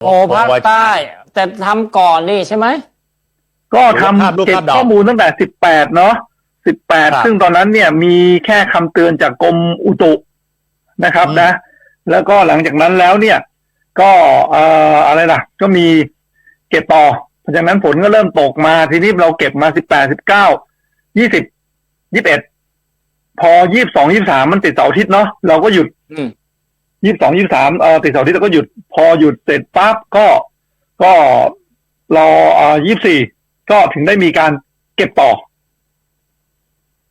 โอ้ภาคใต้ แต่ทำก่อนนี่ใช่ไหม ก็รูปภาพทำรูปเก็บภาพดอกข้อมูลตั้งแต่สิบแปดเนาะสิบแปดครับซึ่งตอนนั้นเนี่ยมีแค่คำเตือนจากกรมอุตุนะครับอืม นะ แล้วก็หลังจากนั้นแล้วเนี่ย ก็เอ่ออะไรล่ะ ก็มีเก็บต่อเพราะฉะนั้นฝนก็เริ่มตกมาทีนี้เราเก็บมาสิบแปดสิบเก้ายี่สิบยี่สิบเอ็ดพอยี่สิบสองยี่สามมันติดเสาร์อาทิตย์เนาะเราก็หยุดอืม ยี่สิบสองยี่สามเออติดเสาร์อาทิตย์แล้วก็หยุดพอหยุดเสร็จปั๊บก็ก็รอเอ่อยี่สี่ก็ถึงได้มีการเก็บต่อ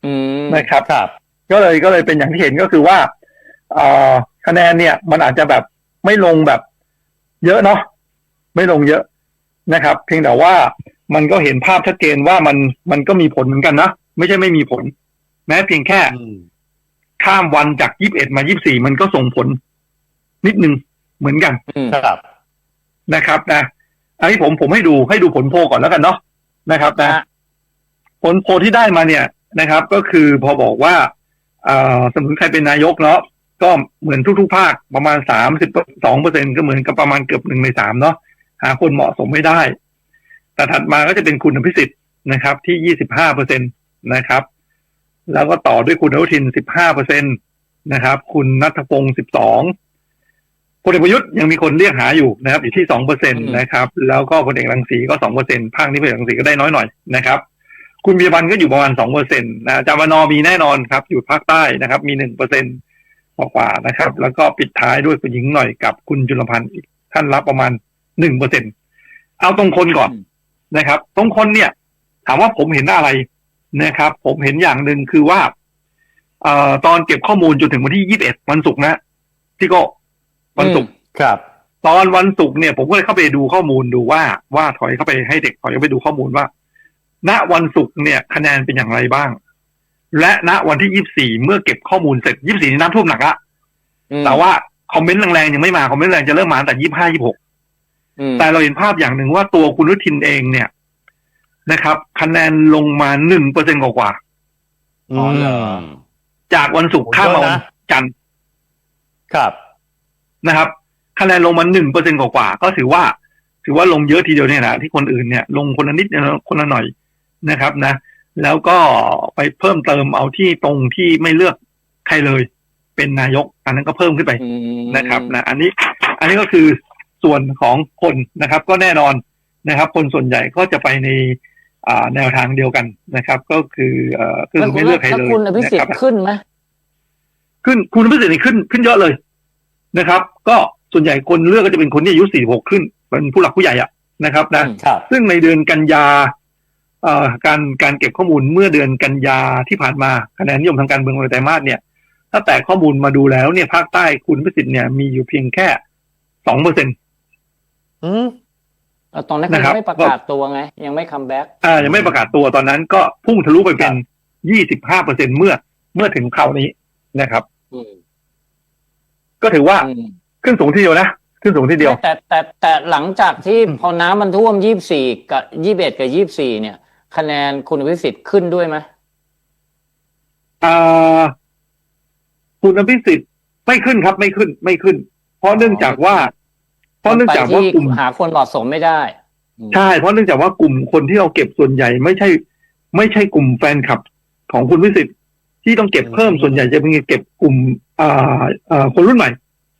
อืมนะครับ ครับ ก็เลยก็เลยเป็นอย่างที่เห็นก็คือว่าเอ่อคะแนนเนี่ย มันอาจจะแบบไม่ลงแบบเยอะเนาะไม่ลงเยอะนะครับ เพียงแต่ว่ามันก็เห็นภาพชัดเจนว่ามันมันก็มีผลเหมือนกันนะไม่ใช่ไม่มีผล แม้เพียงแค่อืมข้ามวันจากยี่บเอ็ดมายี่สี่มันก็ส่งผล นิดนึงเหมือนกันอืมครับนะครับนะอันนี้ผมผมให้ดูให้ดูผลโพลก่อนแล้วกันเนาะนะครับ นะฮะผลโพลที่ได้มาเนี่ยนะครับ ก็คือพอบอกว่าเอ่อสมมติใครเป็นนายกเนาะก็เหมือนทุกๆ ภาคประมาณสามสิบสองเปอร์เซ็นก็เหมือนกับประมาณเกือบหนึ่งในสามเนาะหาคนเหมาะสมไม่ได้ แต่ถัดมาก็จะเป็นคุณอภิสิทธิ์นะครับ ที่ยี่สิบห้าเปอร์เซ็นตนะครับ แล้วก็ต่อด้วยคุณอนุทินสิบห้าเปอร์เซ็นตนะครับ คุณนัทพงศ์สิบสอง พลเอกประยุทธ์ยังมีคนเรียกหาอยู่นะครับอยู่ที่สองเปอร์เซ็นตนะครับ แล้วก็พลเอกรังสีก็สองเปอร์เซ็นภาคนี้พลเอกรังสีก็ได้น้อยหน่อยนะครับคุณบีบันก็อยู่ประมาณสองเปอร์เซ็นต์นะจามานอมีแน่นอนครับ อยู่ภาคใต้นะครับ มีหนึ่งเปอร์เซ็นกว่าๆนะครับ แล้วก็ปิดท้ายด้วยคุณหญิงหน่อยกับคุณจุลพันธ์อีกท่านรับประมาณหนึ่งเปอร์เซ็นเอาตรงคนก่อนนะครับ ตรงคนเนี่ย ถามว่าผมเห็นอะไรนะครับ ผมเห็นอย่างหนึ่งคือว่าเอ่อตอนเก็บข้อมูลจนถึงวันที่ยี่สิบเอ็ดวันศุกร์นะที่ก็ วันศุกร์ครับ ตอนวันศุกร์เนี่ย ผมก็เลยเข้าไปดูข้อมูลดูว่าว่าถอยเข้าไปให้เด็กถอยเข้าไปดูข้อมูลว่า ณวันศุกร์เนี่ย คะแนนเป็นอย่างไรบ้าง และณวันที่ยี่สี่เมื่อเก็บข้อมูลเสร็จยี่สี่น้ำท่วมหนักละอืมแต่ว่าคอมเมนต์แรงๆยังไม่มาคอมเมนต์แรงจะเริ่มมาตั้งแต่ยี่ห้ายี่หกอืมแต่เราเห็นภาพอย่างหนึ่งว่าตัวคุณนุทินเองเนี่ยนะครับ คะแนนลงมาหนึ่งเปอร์เซ็นกว่าอ๋อเหรอมๆจากวันศุกร์ข้ามมาวันจันทร์ครับ นะครับคะแนนลงมาหนึ่งเปอร์เซ็นกว่าๆก็ถือว่า ถือว่าลงเยอะทีเดียวเนี่ยนะที่คนอื่นเนี่ย ลงคนละนิดคนละหน่อยนะครับนะ แล้วก็ไปเพิ่มเติมเอาที่ตรงที่ไม่เลือกใครเลยเป็นนายก อันนั้นก็เพิ่มขึ้นไปอืมนะครับนะอันนี้อันนี้ก็คือส่วนของคนนะครับ ก็แน่นอนนะครับ คนส่วนใหญ่ก็จะไปในอ่าแนวทางเดียวกันนะครับ ก็คือเอ่อคือแล้วคุไม่ณเลือกใครแล้วเลยคุณอภิสิทนะธิ์ครับขึ้นไหมขึ้นคุณอภิสิทธิ์นี่ขึ้นขึ้นเยอะเลย นะครับ ก็ส่วนใหญ่คนเลือกก็จะเป็นคนที่อายุ46ขึ้น เป็นผู้หลักผู้ใหญ่อะนะครับนะอืมครับซึ่งในเดือนกันยาเอ่อการการเก็บข้อมูลเมื่อเดือนกันยาที่ผ่านมาคะแนนนิยมทางการเมืองในไตรมาสเนี่ย ถ้าแต่ข้อมูลมาดูแล้วเนี่ยภาคใต้คุณพิสิทธิ์เนี่ยมีอยู่เพียงแค่สองเปอร์เซ็นอืมแล้วตอนนั้นนะเขาครัยับงไม่ประกาศตัวไง ยังไม่คัมแบ็กอ่ายังไม่ประกาศตัวตอนนั้นก็พุ่งทะลุไปเป็นยี่สิบห้าเปอร์เซ็นเมื่อเมื่อถึงคราวนี้นะครับอืม ก็ถือว่าอืมขึ้นสูงทีเดียวนะขึ้นสูงทีเดียว แต่แต่แต่หลังจากที่อืมพอน้ำมันท่วมยี่บสี่กับยี่บเอ็ดกับยี่บสี่เนี่ย คะแนนคุณอภิสิทธิ์ขึ้นด้วยไหมอ่าคุณอภิสิทธิ์ไม่ขึ้นครับไม่ขึ้นไม่ขึ้น เพราะเนื่องจากว่า เพราะเนื่องจากว่าไปที่กลุ่มหาคนเหมาะสมไม่ได้ใช่เพราะเนื่องจากว่ากลุ่มคนที่เราเก็บส่วนใหญ่ ไม่ใช่ ไม่ใช่กลุ่มแฟนคลับของคุณวิสิทธิ์ ที่ต้องเก็บเพิ่มส่วนใหญ่จะเป็นเก็บกลุ่มอ่าอ่าคนรุ่นใหม่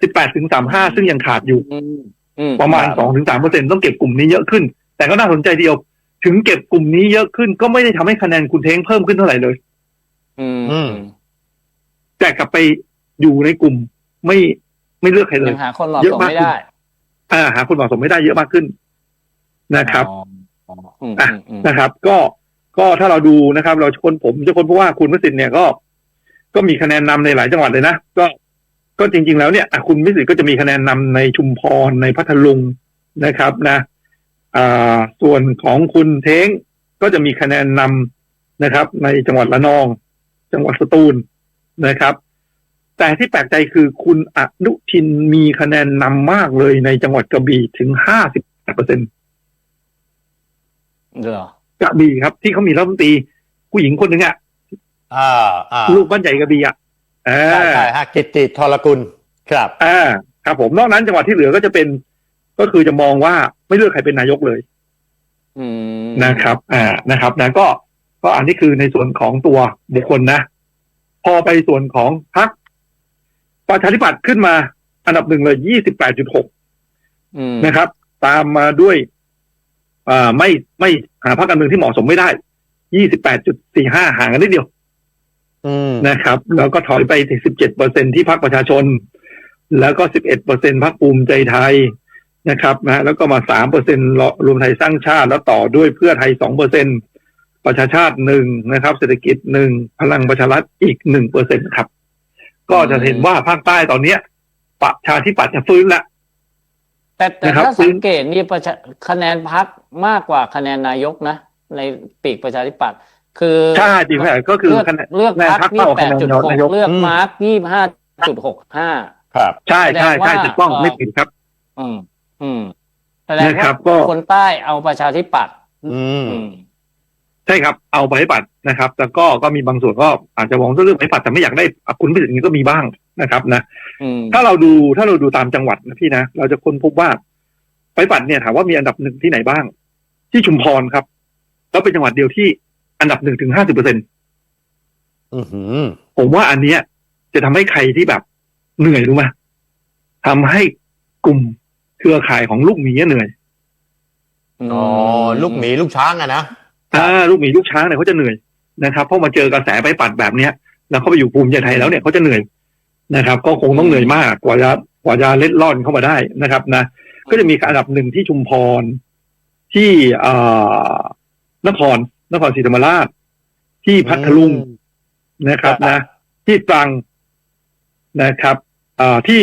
สิบแปดถึงสามห้าซึ่งยังขาดอยู่อืมอืมประมาณครับสองถึงสามเปอร์เซ็นต้องเก็บกลุ่มนี้เยอะขึ้น แต่ก็น่าสนใจเดียว ถึงเก็บกลุ่มนี้เยอะขึ้น ก็ไม่ได้ทำให้คะแนนคุณเท้งเพิ่มขึ้นเท่าไหร่เลยอืมอืมแต่กลับไปอยู่ในกลุ่มไม่ไม่เลือกใครเลยยังหาคนเหมาะเยสอะมมากไม่ได้ อ่า หาคนเหมาะสมไม่ได้เยอะมากขึ้นนะครับอ๋ออ๋ออืมอะอืมอืมนะครับ ก็ ก็ถ้าเราดูนะครับ เราคนผมจะคนเพราะว่าคุณวิสิทธิ์เนี่ยก็ ก็มีคะแนนนำในหลายจังหวัดเลยนะก็ก็จริง ๆ แล้วเนี่ยคุณวิสิทธิ์ก็จะมีคะแนนนำในชุมพรในพัทลุงนะครับนะอ่าส่วนของคุณเท้งก็จะมีคะแนนนำนะครับ ในจังหวัดละนอง จังหวัดสตูลนะครับ แต่ที่แปลกใจคือคุณอนุทินมีคะแนนนำมากเลยในจังหวัดกระบี่ถึงห้าสิบเปอร์เซ็นต์เหรอ กระบี่ครับ ที่เขามีรัฐมนตรีผู้หญิงคนหนึ่งอะอ่าอ่าลูกบ้านใหญ่กระบี่อะอ่าใช่ใช่ฮะกิตติทรกุลครับอ่าครับ ผมนอกนั้นจังหวัดที่เหลือก็จะเป็น ก็คือจะมองว่าไม่เลือกใครเป็นนายกเลยอืมนะครับ อ่านะครับนะก็ก็อันนี้คือในส่วนของตัวบุคคลนะ พอไปส่วนของพรรคประชาธิปัตย์ขึ้นมา อันดับหนึ่งเลยยี่สิบแปดจุดหกอืมนะครับ ตามมาด้วยอ่า ไม่ไม่หาพรรคการเมืองที่เหมาะสมไม่ได้ยี่สิบแปดจุดสี่ห้าห่างกันนิดเดียวอืมนะครับ แล้วก็ถอยไปถึงสิบเจ็ดเปอร์เซ็นที่พรรคประชาชน แล้วก็สิบเอ็ดเปอร์เซ็นพรรคภูมิใจไทยนะครับนะแล้วก็มาสามเปอร์เซ็นรวมไทยสร้างชาติ แล้วต่อด้วยเพื่อไทยสองเปอร์เซ็นประชาชาติหนึ่งนะครับ เศรษฐกิจหนึ่งพลังประชารัฐอีกหนึ่งเปอร์เซ็นครับ ก็จะเห็นว่าภาคใต้ตอนเนี้ยประชาธิปัตย์จะฟื้นแล้ว แต่แต่นะครับถ้าสังเกตนี่ประชาคะแนนพักมากกว่าคะแนนนายกนะ ในปีกประชาธิปัตย์คือใช่จริงไหมก็คือเลือกคะแนนเลือกคะแนนพักพรรคนี่เป้าแปคะดแนนจุดหกนายกเลือกอืมมาร์กยี่ห้าจุดหกห้าครับ ใช่ใช่ใช่แสดงว่าถูกต้องเอ่อไม่ผิดครับ อืม อืมแสดงนะครัว่าบก็คนใต้เอาประชาธิปัตย์อืมอืม ใช่ครับ เอาไปให้ปัดนะครับแต่ก็ก็มีบางส่วนก็อาจจะมองเรื่องไปปัดแต่ไม่อยากได้คุณพิเศษนี้ก็มีบ้างนะครับนะอืมถ้าเราดูถ้าเราดูตามจังหวัดนะพี่นะเราจะค้นพบว่าไปปัดเนี่ยถามว่ามีอันดับหนึ่งที่ไหนบ้าง ที่ชุมพรครับ แล้วเป็นจังหวัดเดียวที่อันดับหนึ่งถึงห้าสิบเปอร์เซ็นอือหือผมว่าอันเนี้ย จะทำให้ใครที่แบบเหนื่อยรู้ไหมทำให้กลุ่มเครือข่ายของลูกหมีเหนื่อยอ๋อลูกหมีลูกช้างอะนะ อ่าลูกหมีลูกช้างเนี่ยเขาจะเหนื่อยนะครับเพราะมาเจอกระแสไปปัดแบบเนี้ย แล้วเขาไปอยู่ภูมิใจไทยแล้วเนี่ยเขาจะเหนื่อยนะครับ ก็คงต้องเหนื่อยมากกว่าจะกว่าจะเล็ดล่อนเข้ามาได้นะครับ นะ ก็จะมีอันดับหนึ่งที่ชุมพร ที่เอ่อนครนครศรีธรรมราช ที่พัทลุงนะครับครับนะ ที่ตรังนะครับเอ่อที่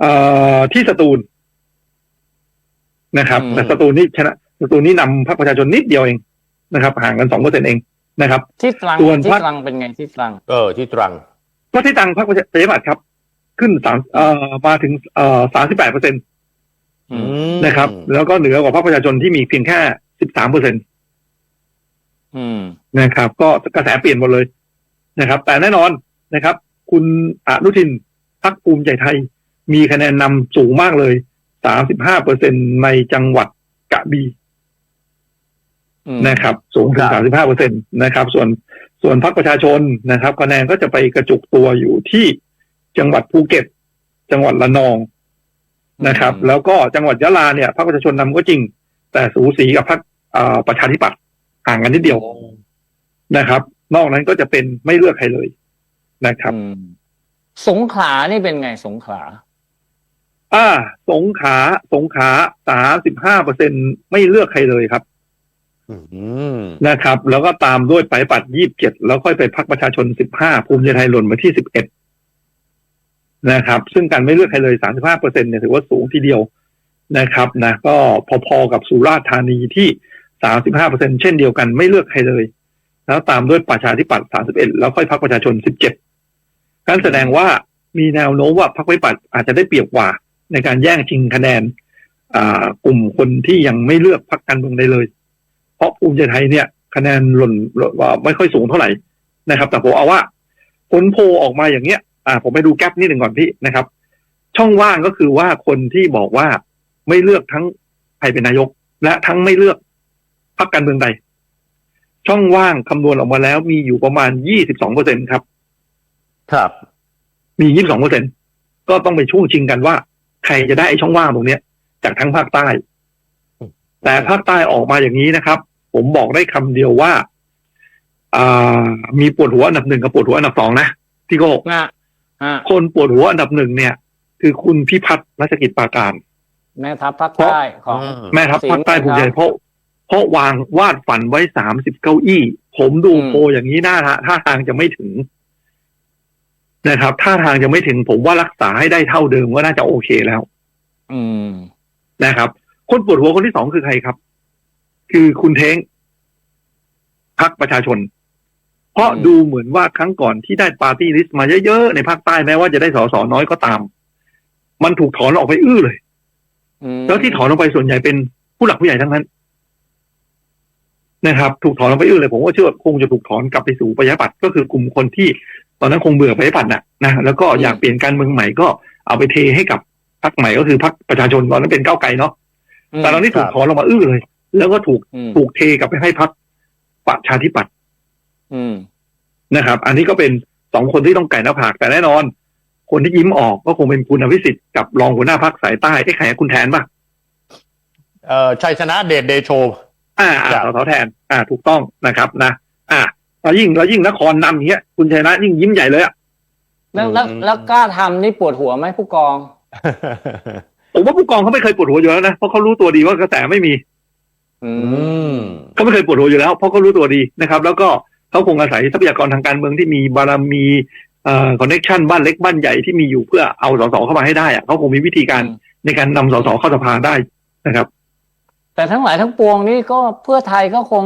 เอ่อที่สตูลนะครับอืมแต่สตูลนี่ชนะสตูลนี่นำพรรคประชาชนนิดเดียวเอง นะครับ ห่างกันสองเปอร์เซ็นเองนะครับที่ตรังส่วนที่พรรคตรังเป็นไงที่ตรัง เออที่ตรังก็ที่ตังพรรคประชาธิปัตย์ครับ ขึ้นสามเอ่อมาถึงเอ่อสามสิบแปดเปอร์เซ็นตอืมมนะครับ แล้วก็เหนือกว่าพรรคประชาชนที่มีเพียงแค่สิบสามเปอร์เซ็นตอืม นะครับ ก็กระแสเปลี่ยนหมดเลยนะครับ แต่แน่นอนนะครับ คุณอนุทินพรรคภูมิใจไทย มีคะแนนนำสูงมากเลยสามสิบห้าเปอร์เซ็นในจังหวัดกระบี่อืม นะครับ สูงถึงสามสิบห้าเปอร์เซ็นนะครับ ส่วนส่วนพรรคประชาชนนะครับคะแนนก็จะไปกระจุกตัวอยู่ที่จังหวัดภูเก็ต จังหวัดละนองนะครับ แล้วก็จังหวัดยะลาเนี่ยพรรคประชาชนนำก็จริง แต่สูสีกับพรรคอ่าประชาธิปัตย์ห่างกันนิดเดียวนะครับ นอกนั้นก็จะเป็นไม่เลือกใครเลยนะครับอืมสงขลานี่เป็นไงสงขลาอ่า สงขลาสงขลาสามสิบห้าเปอร์เซ็นไม่เลือกใครเลยครับอืม นะครับ แล้วก็ตามด้วยไปปัดยี่สิบเจ็ดแล้วค่อยไปพักประชาชนสิบห้าภูมิใจไทยหล่นมาที่สิบเอ็ดนะครับ ซึ่งการไม่เลือกใครเลยสามสิบห้าเปอร์เซ็นเนี่ยถือว่าสูงทีเดียวนะครับนะก็พอๆกับสุราษฎร์ธานีที่สามสิบห้าเปอร์เซ็นเช่นเดียวกันไม่เลือกใครเลย แล้วตามด้วยประชาธิปัตย์สามสิบเอ็ดแล้วค่อยพักประชาชนสิบเจ็ดการแสดงว่ามีแนวโน้มว่าพรรคประชาธิปัตย์อาจจะได้เปรียบกว่า ในการแย่งชิงคะแนนอ่ากลุ่มคนที่ยังไม่เลือกพรรคการเมืองใดเลย เพราะภูมิใจไทยเนี่ย คะแนนหล่นหล่นว่าไม่ค่อยสูงเท่าไหร่นะครับ แต่ผมเอาว่า ผลโพลออกมาอย่างเงี้ย อ่า ผมไปดูแกลบนิดหนึ่งก่อนพี่นะครับ ช่องว่างก็คือว่าคนที่บอกว่าไม่เลือกทั้งใครเป็นนายก และทั้งไม่เลือกพรรคการเมืองใด ช่องว่างคำนวณออกมาแล้วมีอยู่ประมาณยี่สิบสองเปอร์เซ็นครับ ครับ มียี่สิบสองเปอร์เซ็นก็ต้องไปช่วงชิงกันว่า ใครจะได้ไอ้ช่องว่างตรงเนี้ย จากทั้งภาคใต้ แต่ภาคใต้ออกมาอย่างนี้นะครับ ผมบอกได้คำเดียวว่าอ่ามีปวดหัวอันดับหนึ่งกับปวดหัวอันดับสองนะพี่โก้ง่ะอะคนปวดหัวอันดับหนึ่งเนี่ย คือคุณพิพัฒน์รัชกิจปราการ แม่ทัพภาคใต้ของอืมแม่ทัพภาคใต้ภูมิใจครับเพราะเพราะวางวาดฝันไว้สามสิบเก้าอี้ ผมดูอืมโพลอย่างนี้หน้าท่าทางจะไม่ถึงนะครับท่าทางจะไม่ถึงผมว่ารักษาให้ได้เท่าเดิมก็น่าจะโอเคแล้ว อืมนะครับ คนปวดหัวคนที่สองคือใครครับ คือคุณเท้งพักประชาชน เพราะอืมดูเหมือนว่าครั้งก่อนที่ได้ปาร์ตี้ลิสต์มาเยอะๆ ในภาคใต้แม้ว่าจะได้สสน้อยก็ตาม มันถูกถอนออกไปอื้อเลยอืมแล้วที่ถอนออกไปส่วนใหญ่เป็นผู้หลักผู้ใหญ่ทั้งนั้น นะครับ ถูกถอนออกไปอื้อเลยผมก็เชื่อว่าคงจะถูกถอนกลับไปสู่ประชาธิปัตย์ก็คือกลุ่มคนที่ตอนนั้นคงเบื่อประชาธิปัตย์น่ะนะแล้วก็อยากเปลี่ยนการเมืองใหม่ก็เอาไปเทให้กับพักใหม่ก็คือพักประชาชนตอนนั้นเป็นก้าวไกลเนาะแต่ตอนนี้ถูกถอนลงมาอื้อเลย แล้วก็ถูกอืมถูกเทกลับไปให้พักประชาธิปัตย์อืมนะครับ อันนี้ก็เป็นสองคนที่ต้องไก่หน้าผากแต่แน่นอน คนที่ยิ้มออกก็คงเป็นคุณอภิสิทธิ์กับรองหัวหน้าพักสายใต้ที่ใครคุณแทนป่ะเอ่อชัยชนะเดชเดโชอ่าครัอ่าบสสแทน อ่า ถูกต้องนะครับ นะอ่าแล้วยิ่งแล้วยิ่งนครนำอย่างเงี้ย คุณชัยนะยิ่งยิ้มใหญ่เลยอะแล้วแล้วแล้วกล้าทำนี่ปวดหัวไหมผู้กองผมว่าผู้กองเขาไม่เคยปวดหัวอยู่แล้วนะเพราะเขารู้ตัวดีว่ากระแสไม่มี อือืมมเขาไม่เคยปวดหัวอยู่แล้วเพราะเขารู้ตัวดีนะครับ แล้วก็เขาคงอาศัยทรัพยากรทางการเมืองที่มีบารมีเอ่อคอนเนคชันบ้านเล็กบ้านใหญ่ที่มีอยู่เพื่อเอาสสเข้ามาให้ได้อะเขาคงมีวิธีการในการนำสสเข้าสภาได้นะครับ แต่ทั้งหลายทั้งปวงนี่ก็เพื่อไทยก็คง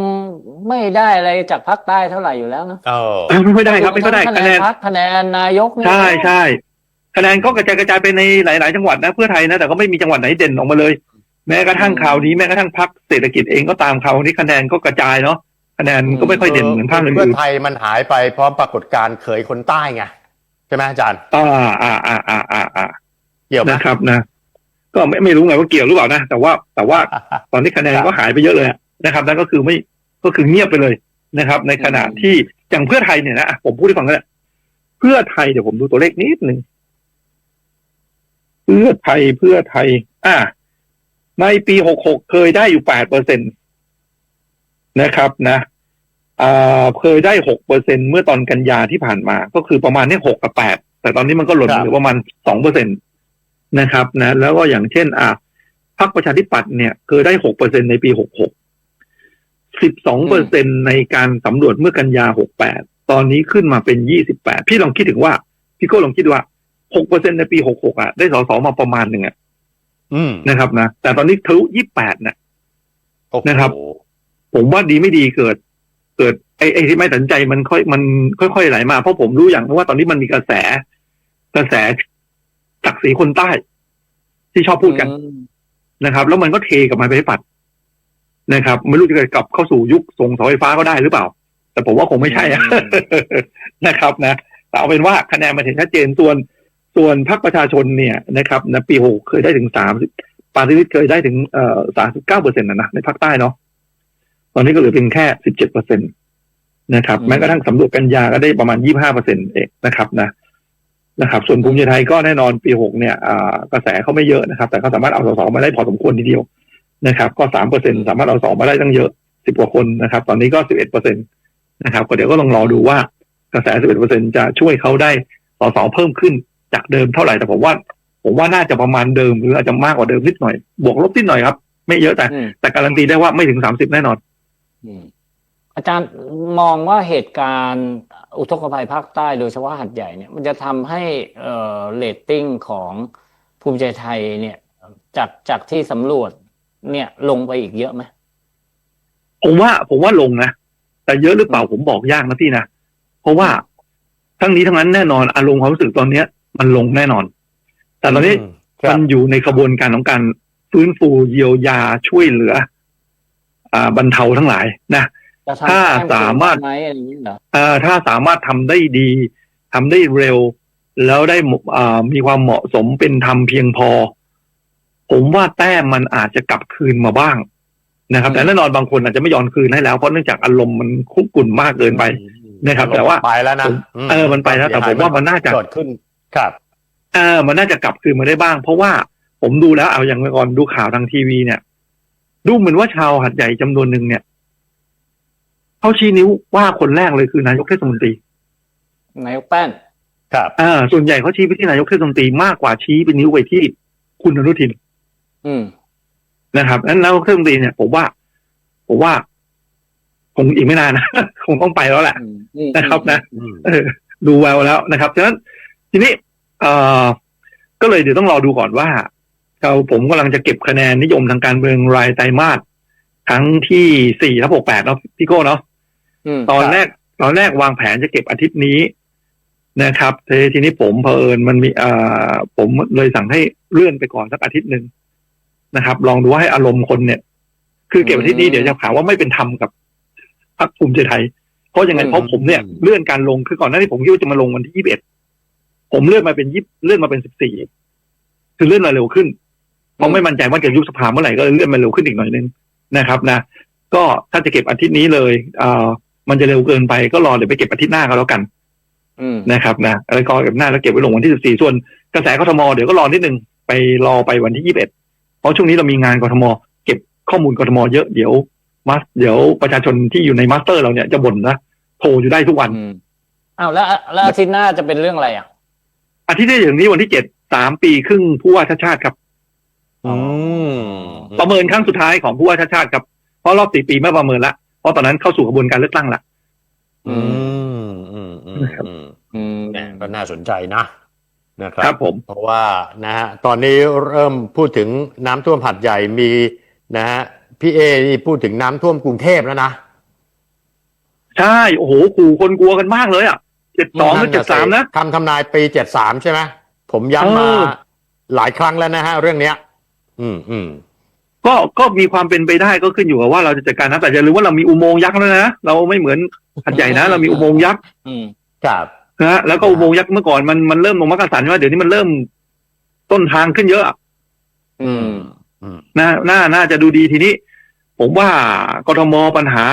ไม่ได้อะไรจากภาคใต้เท่าไหร่อยู่แล้วนะเออ เออไม่ค่อยได้ครับ ไม่ค่อยได้คะคะแนแนนน พักคะแนนนายกนี่ใช่ใช่คะแนนก็กระจายกระจายไปในหลาย ๆ จังหวัดนะเพื่อไทยนะแต่ก็ไม่มีจังหวัดไหนเด่นออกมาเลย แม้กระทั่งข่าวนี้แม้กระทั่งพักเศรษฐกิจเองก็ตามข่าวนี้คะแนนก็กระจายเนาะคะแนนก็ไม่ค่อยเด่นเหมือนภาคเพื่ออื่นไทยมันหายไปพร้อมปรากฏการณ์เขยคนใต้ไงใช่ไหมอาจารย์ๆอ่าอ่าอ่าอ่าอ่าอ่าเกี่ยวไหมนะครับนะ ก็ไม่ไม่รู้ไงว่าเกี่ยวหรือเปล่านะแต่ว่าแต่ว่าตอนนี้คะแนนก็หายไปเยอะเลยอะนะครับนั่นก็คือไม่ก็คือเงียบไปเลยนะครับ ในขณะที่อย่างเพื่อไทยเนี่ยนะอะผมพูดให้ฟังก็ได้เพื่อไทยเดี๋ยวผมดูตัวเลขนิดหนึ่งเพื่อไทยเพื่อไทย อ่า ในปีหกหกเคยได้อยู่แปดเปอร์เซ็นตนะครับนะอ่าเคยได้หกเปอร์เซ็นเมื่อตอนกันยาที่ผ่านมา ก็คือประมาณเนี้หกกับแปดแต่ตอนนี้มันก็หล่นเหลือประมาณสองเปอร์เซ็นตนะครับ นะ แล้วก็อย่างเช่น อ่าพรรคประชาธิปัตย์เนี่ย เคยได้หกเปอร์เซ็นในปีหกหกสิบสองเปอร์เซ็นในการสำรวจเมื่อกันยาหกแปดตอนนี้ขึ้นมาเป็นยี่สิบแปดพี่ลองคิดถึงว่า พี่โก้ลองคิดว่าหกเปอร์เซ็นในปีหกหกอะ ได้สสมาประมาณหนึ่งอะอืม นะครับนะแต่ตอนนี้ทะลุยี่แปดนะโอ้โหนะครับ ผมว่าดีไม่ดีเกิด เกิดไอ้ไอ้ที่ไม่ตัดสินใจมันค่อยมันค่อยๆไหลมาเพราะผมรู้อย่างว่าตอนนี้มันมีกระแส กระแสศักดิ์ศรีคนใต้ ที่ชอบพูดกันอืมนะครับ แล้วมันก็เทกลับมาไปให้ปัดนะครับ ไม่รู้จะกลับเข้าสู่ยุคส่งเสาไฟฟ้าก็ได้หรือเปล่า แต่ผมว่าคงไม่ใช่อะนะครับนะแต่เอาเป็นว่าคะแนนมันเห็นชัดเจนส่วน ส่วนพรรคประชาชนเนี่ยนะครับนะปีหกเคยได้ถึงสามปาร์ตี้ลิสต์เคยได้ถึงเอ่อสามสิบเก้าเปอร์เซ็นต์นะนะในภาคใต้เนาะตอนนี้ก็เหลือเพียงแค่สิบเจ็ดเปอร์เซ็นตนะครับแม้กระทั่งสำรวจกันยาก็ได้ประมาณยี่ห้าเปอร์เซ็นต์เองนะครับนะนะครับ ส่วนภูมิใจไทยก็แน่นอนปีหกเนี่ยอ่ากระแสเขาไม่เยอะนะครับ แต่เขาสามารถเอาสสมาได้พอสมควรทีเดียวนะครับ ก็สามเปอร์เซ็นสามารถเอาสองมาได้ตั้งเยอะสิบกว่าคนนะครับ ตอนนี้ก็สิบเอ็ดเปอร์เซ็นตนะครับก็เดี๋ยวก็ลองรอดูว่ากระแสสิบเอ็ดเปอร์เซ็นจะช่วยเขาได้สสเพิ่มขึ้น จากเดิมเท่าไหร่แต่ผมว่า ผมว่าน่าจะประมาณเดิมหรืออาจจะมากกว่าเดิมนิดหน่อย บวกลบนิดหน่อยครับ ไม่เยอะแต่อืมแต่การันตีได้ว่าไม่ถึงสามสิบแน่นอนอืมอาจารย์มองว่าเหตุการณ์อุทกภัยภาคใต้โดยเฉพาะหัดใหญ่เนี่ยมันจะทำให้เอ่อเรตติ้งของภูมิใจไทยเนี่ยจากจากที่สำรวจเนี่ยลงไปอีกเยอะไหมผมว่า ผมว่าลงนะแต่เยอะหรือเปล่าผมบอกยากนะพี่นะเพราะว่าทั้งนี้ทั้งนั้นแน่นอนอารมณ์ความรู้สึกตอนเนี้ย มันลงแน่นอน แต่ตอนนี้มครัมับนอยู่ในกระบวนการของการฟื้นฟูเยียวยาช่วยเหลือ อ่าบรรเทาทั้งหลายนะจะทำถ้าแต้สามารถไหมอะไรอย่างนี้เหรอเอ่อถ้าสามารถทำได้ดีทำได้เร็ว แล้วได้หมอ่ามีความเหมาะสมเป็นธรรมเพียงพอ ผมว่าแต้มมันอาจจะกลับคืนมาบ้างนะครับ แต่แน่นอนบางคนอาจจะไม่ยอมคืนให้แล้วเพราะเนื่องจากอารมณ์มันคุกกุ่นมากเกินไปนะครับ แต่ว่าไปแล้วนะผมเออมันไปแล้วแต่ผมว่ามันน่าจะเกิดขึ้น ครับเออมันน่าจะกลับคืนมาได้บ้าง เพราะว่าผมดูแล้วเอาอย่างเมื่อก่อนดูข่าวทางทีวีเนี่ย ดูเหมือนว่าชาวหัดใหญ่จำนวนหนึ่งเนี่ยเขาชี้นิ้วว่าคนแรกเลยคือนายกเทศมนตรีนายกแป้นครับอ่าส่วนใหญ่เขาชี้ไปที่นายกเทศมนตรีมากกว่าชี้เป็นนิ้วไปที่คุณอนุทิน อืมนะครับนั้นนายกเทศมนตรีเนี่ยผมว่าผมว่าคงอีกไม่นานนะคงต้องไปแล้วแหละอืมอืมนะครับนะอืมเออดูแววแล้วนะครับฉะนั้น ทีนี้เอ่อก็เลยเดี๋ยวต้องรอดูก่อนว่าเราผมกำลังจะเก็บคะแนนนิยมทางการเมืองรายไตรมาสครั้งที่สี่ทับหกแปดเนาะพี่โก้เนาะอืมตอนแรกตอนแรกวางแผนจะเก็บอาทิตย์นี้นะครับทีทีนี้ผมเผอิญมันมีเอ่อผมเลยสั่งให้เลื่อนไปก่อนสักอาทิตย์หนึ่งนะครับ ลองดูว่าให้อารมณ์คนเนี่ย คือเก็บอาทิตย์นี้เดี๋ยวจะข่าวว่าไม่เป็นธรรมกับพรรคภูมิใจไทย เพราะยังไงเพราะผมเนี่ยเลื่อนการลงคือก่อนหน้านี้ผมคิดว่าจะมาลงวันที่ยี่สิบเอ็ด ผมเลื่อนมาเป็นยี่เลื่อนมาเป็นสิบสี่คือเลื่อนมาเร็วขึ้นเพราะไม่มั่นใจว่าจะยุบสภาเมื่อไหร่ก็เลยเลื่อนมาเร็วขึ้นอีกหน่อยนึงนะครับ นะ ก็ถ้าจะเก็บอาทิตย์นี้เลยเอ่อมันจะเร็วเกินไปก็รอเดี๋ยวไปเก็บอาทิตย์หน้าก็แล้วกันอืมนะครับนะแล้วก็เก็บหน้าแล้วเก็บไว้ลงวันที่14ส่วนกระแสกทมเดี๋ยวก็รอนิดนึงไปรอไปวันที่21เพราะช่วงนี้เรามีงานกทม เก็บข้อมูลกทมเยอะเดี๋ยวมาเดี๋ยวประชาชนที่อยู่ในมาสเตอร์เราเนี่ยจะบ่นนะโทรอยู่ได้ทุกวันอืมอ้าวแล้วแล้วอาทิตย์หน้าจะเป็นเรื่องอะไรอะ อาทิตย์ที่อย่างนี้วันที่7 3ปีครึ่งผู้ว่าชาติชาติครับอืมประเมินครั้งสุดท้ายของผู้ว่าชาติชาติครับเพราะรอบสี่ปีไม่ประเมินละเพราะตอนนั้นเข้าสู่กระบวนการเลือกตั้งละอืมอืมอืมอืมอืมแหมก็น่าสนใจนะนะครัครับผมเพราะว่านะฮะตอนนี้เริ่มพูดถึงน้ำท่วมหัดใหญ่มีนะฮะพี่เอนี่พูดถึงน้ำท่วมกรุงเทพแล้วนะใช่โอ้โหขู่คนกลัวกันมากเลยอะ เจ็ดสองหรือเจ็ดสามนะคำทำนายปีเจ็ดสามใช่ไหมผมย้ำมาเออหลายครั้งแล้วนะฮะเรื่องเนี้ย อืมอืมก็ก็มีความเป็นไปได้ก็ขึ้นอยู่กับว่าเราจะจัดการน้ำแต่อย่าลืมว่าเรามีอุโมงค์ยักษ์แล้วนะเราไม่เหมือนหัดใหญ่นะ เรามีอุโมงค์ยักษ์อืมครับนะฮะแล้วก็อุโมงค์ยักษ์เมื่อก่อนมันมันเริ่มลงมักกะสันใช่ไหมเดี๋ยวนี้มันเริ่มต้นทางขึ้นเยอะอะอืมอืมน่าน่าน่าจะดูดีทีนี้ ผมว่ากทมปัญหา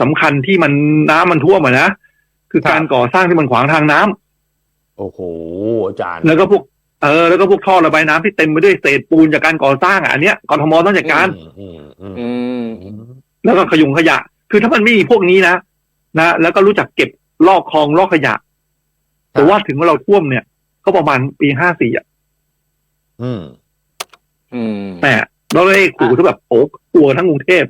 สำคัญที่มันน้ำมันท่วมอะนะ คือการก่อสร้างที่มันขวางทางน้ำโอ้โหอาจารย์ แล้วก็พวกเออแล้วก็พวกท่อระบายน้ำที่เต็มไปด้วยเศษปูนจากการก่อสร้างอะอันเนี้ยกทมต้องจัดการอืมอืมอืมอืมแล้วก็ขยุงขยะ คือถ้ามันไม่มีพวกนี้นะนะแล้วก็รู้จักเก็บลอกคลองลอกขยะแต่ว่าถึงว่าเราท่วมเนี่ยก็ประมาณปีห้าสี่อะอืม อืมแต่เราเลยขู่ถ้าแบบโอ้กลัวทั้งกรุงเทพ